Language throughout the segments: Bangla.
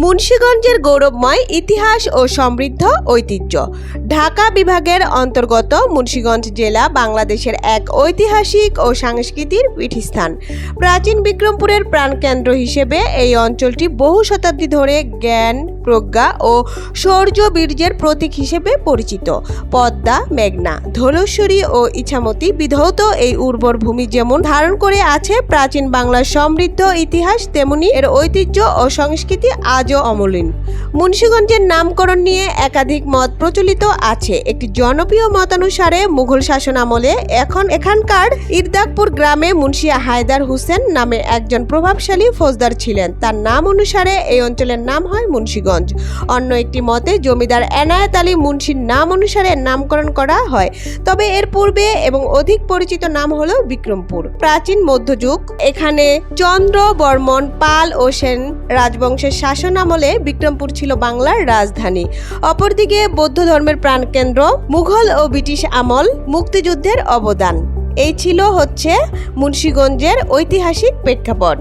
মুন্সীগঞ্জের গৌরবময় ইতিহাস ও সমৃদ্ধ ঐতিহ্য। ঢাকা বিভাগের অন্তর্গত মুন্সীগঞ্জ জেলা বাংলাদেশের এক ঐতিহাসিক ও সাংস্কৃতিক পীঠস্থান। প্রাচীন বিক্রমপুরের প্রাণকেন্দ্র হিসেবে এই অঞ্চলটি বহু শতাব্দী ধরে জ্ঞান প্রজ্ঞা ও শৌর্য বীর্যের প্রতীক হিসেবে পরিচিত। পদ্মা, মেঘনা ধলেশ্বরী ও ইছামতি বিধৌত এই উর্বর ভূমি যেমন ধারণ করে আছে, প্রাচীন বাংলার সমৃদ্ধ ইতিহাস তেমনি এর ঐতিহ্য ও সংস্কৃতি আজও অমলিন। মুন্সীগঞ্জের নামকরণ নিয়ে একাধিক মত প্রচলিত আছে। একটি জনপ্রিয় মতানুসারে মুঘল শাসন আমলে এখন এখানকার ইরদাকপুর গ্রামে মুন্সিয়া হায়দার হোসেন নামে একজন প্রভাবশালী ফৌজদার ছিলেন। তার নাম অনুসারে এই অঞ্চলের নাম হয় মুন্সীগঞ্জ। অন্য একটি মতে, জমিদার এনায়েত আলী মুন্সির নাম অনুসারে নামকরণ করা হয়। তবে এর পূর্বে এবং অধিক পরিচিত নাম হল বিক্রমপুর। প্রাচীন মধ্যযুগ, এখানে চন্দ্র বর্মন পাল ও সেন রাজবংশের শাসন আমলে বিক্রমপুর ছিল বাংলার রাজধানী। অপরদিকে বৌদ্ধ ধর্মের প্রাণকেন্দ্র, মুঘল ও ব্রিটিশ আমল, মুক্তিযুদ্ধের অবদান। এই ছিল হচ্ছে মুন্সীগঞ্জের ঐতিহাসিক প্রেক্ষাপট।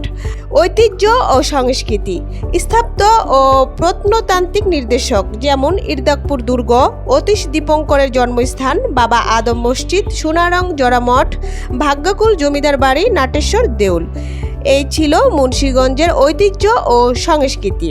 ঐতিহ্য ও সংস্কৃতি। স্থাপ্ত ও প্রত্নতান্ত্রিক নির্দেশক যেমন ইরদাকপুর দুর্গ, অতীশ দীপঙ্করের জন্মস্থান, বাবা আদম মসজিদ, সোনারং জরামঠ, ভাগ্যকুল জমিদার বাড়ি, নাটেশ্বর দেউল। এই ছিল মুন্সীগঞ্জের ঐতিহ্য ও সংস্কৃতি।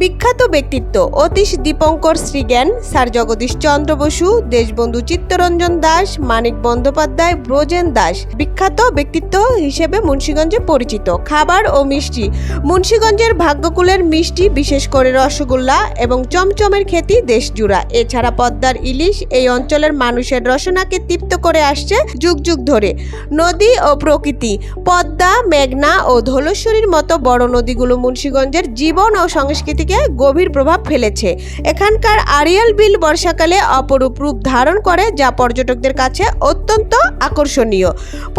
বিখ্যাত ব্যক্তিত্ব অতীশ দীপঙ্কর শ্রীজ্ঞান, স্যার জগদীশ চন্দ্র বসু, দেশবন্ধু চিত্তরঞ্জন দাস, মানিক বন্দ্যোপাধ্যায়, ব্রজেন দাস। বিখ্যাত ব্যক্তিত্ব হিসেবে মুন্সীগঞ্জে পরিচিত। খাবার ও মিষ্টি। মুন্সীগঞ্জের ভাগ্যকুলের মিষ্টি, বিশেষ করে রসগোল্লা এবং চমচমের খ্যাতি দেশজুড়া। এছাড়া পদ্মার ইলিশ এই অঞ্চলের মানুষের রসনাকে তৃপ্ত করে আসছে যুগ যুগ ধরে। নদী ও প্রকৃতি। পদ্মা, মেঘনা ও ধলেশ্বরীর মতো বড় নদীগুলো মুন্সীগঞ্জের জীবন ও সংস্কৃতিকে গভীর প্রভাব ফেলেছে। এখানকার আরিয়াল বিল বর্ষাকালে অপরূপ রূপ ধারণ করে, যা পর্যটকদের কাছে অত্যন্ত আকর্ষণীয়।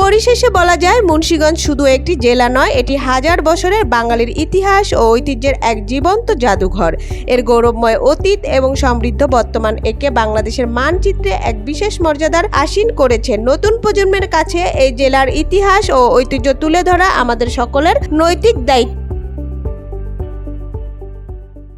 পরিশেষে বলা যায়, মুন্সীগঞ্জ শুধু একটি জেলা নয়, এটি হাজার বছরের বাঙালির ইতিহাস ও ঐতিহ্যের এক জীবন্ত জাদুঘর। এর গৌরবময় অতীত এবং সমৃদ্ধ বর্তমান একে বাংলাদেশের মানচিত্রে এক বিশেষ মর্যাদার আসীন করেছে। নতুন প্রজন্মের কাছে এই জেলার ইতিহাস ও ঐতিহ্য তুলে ধরা আমাদের সকলের নৈতিক দায়িত্ব।